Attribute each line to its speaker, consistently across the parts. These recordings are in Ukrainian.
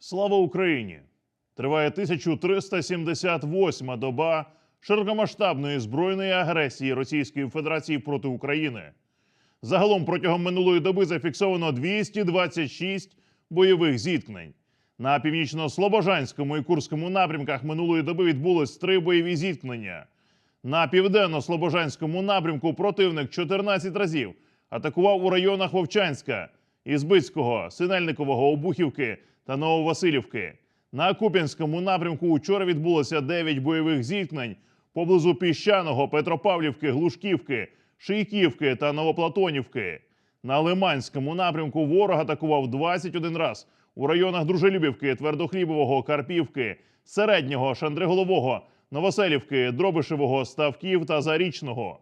Speaker 1: Слава Україні! Триває 1378-ма доба широкомасштабної збройної агресії Російської Федерації проти України. Загалом протягом минулої доби зафіксовано 226 бойових зіткнень. На північно-слобожанському і Курському напрямках минулої доби відбулось три бойові зіткнення. На південно-слобожанському напрямку противник 14 разів атакував у районах Вовчанська, Ізбицького, Синельникового, Обухівки та Нововасилівки. На Куп'янському напрямку вчора відбулося 9 бойових зіткнень поблизу Піщаного, Петропавлівки, Глушківки, Шийківки та Новоплатонівки. На Лиманському напрямку ворог атакував 21 раз у районах Дружелюбівки, Твердохлібового, Карпівки, Середнього, Шандриголового, Новоселівки, Дробишевого, Ставків та Зарічного.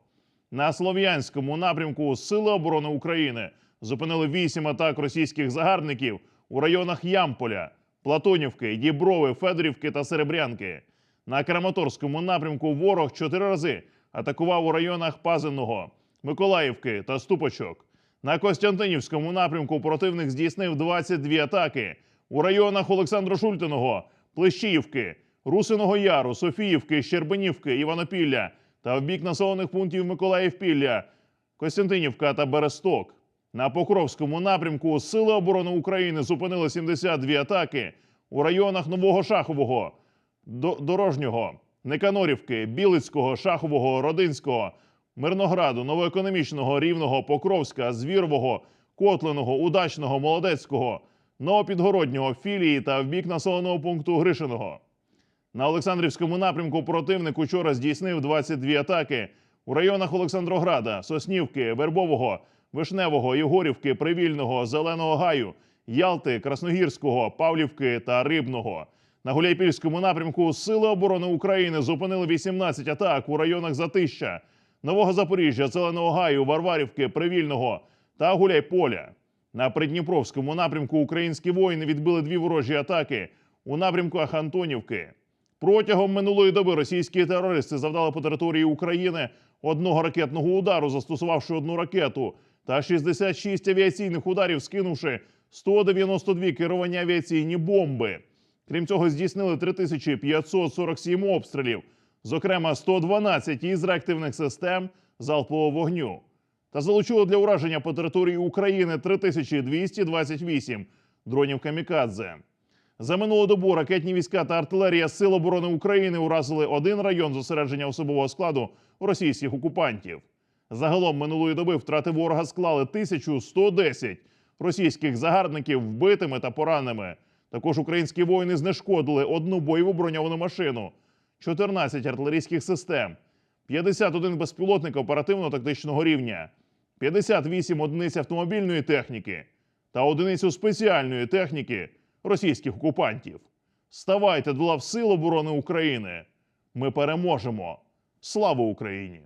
Speaker 1: На Слов'янському напрямку Сили оборони України зупинили вісім атак російських загарбників у районах Ямполя, Платонівки, Діброви, Федорівки та Серебрянки. На Краматорському напрямку ворог чотири рази атакував у районах Пазиного, Миколаївки та Ступочок. На Костянтинівському напрямку противник здійснив 22 атаки у районах Олександра Шультиного, Плещіївки, Русиного Яру, Софіївки, Щербинівки, Іванопілля та в бік населених пунктів Миколаївпілля, Костянтинівка та Бересток. На Покровському напрямку Сили оборони України зупинили 72 атаки у районах Нового Шахового, Дорожнього, Неканорівки, Білицького, Шахового, Родинського, Мирнограду, Новоекономічного, Рівного, Покровська, Звірового, Котленого, Удачного, Молодецького, Новопідгороднього, Філії та в бік населеного пункту Гришиного. На Олександрівському напрямку противник учора здійснив 22 атаки у районах Олександрограда, Соснівки, Вербового, Вишневого, Єгорівки, Привільного, Зеленого Гаю, Ялти, Красногірського, Павлівки та Рибного. На Гуляйпільському напрямку Сили оборони України зупинили 18 атак у районах Затища, Нового Запоріжжя, Зеленого Гаю, Варварівки, Привільного та Гуляйполя. На Придніпровському напрямку українські воїни відбили дві ворожі атаки у напрямках Антонівки. Протягом минулої доби російські терористи завдали по території України одного ракетного удару, застосувавши одну ракету, та 66 авіаційних ударів, скинувши 192 керовані авіаційні бомби. Крім цього, здійснили 3547 обстрілів, зокрема 112 із реактивних систем залпового вогню. Та залучили для ураження по території України 3228 дронів камікадзе. За минулу добу ракетні війська та артилерія Сил оборони України уразили один район зосередження особового складу російських окупантів. Загалом минулої доби втрати ворога склали 1110 російських загарбників вбитими та пораненими. Також українські воїни знешкодили одну бойову броньовану машину, 14 артилерійських систем, 51 безпілотник оперативно-тактичного рівня, 58 одиниць автомобільної техніки та одиницю спеціальної техніки російських окупантів. Ставайте до лав Сил оборони України. Ми переможемо. Слава Україні!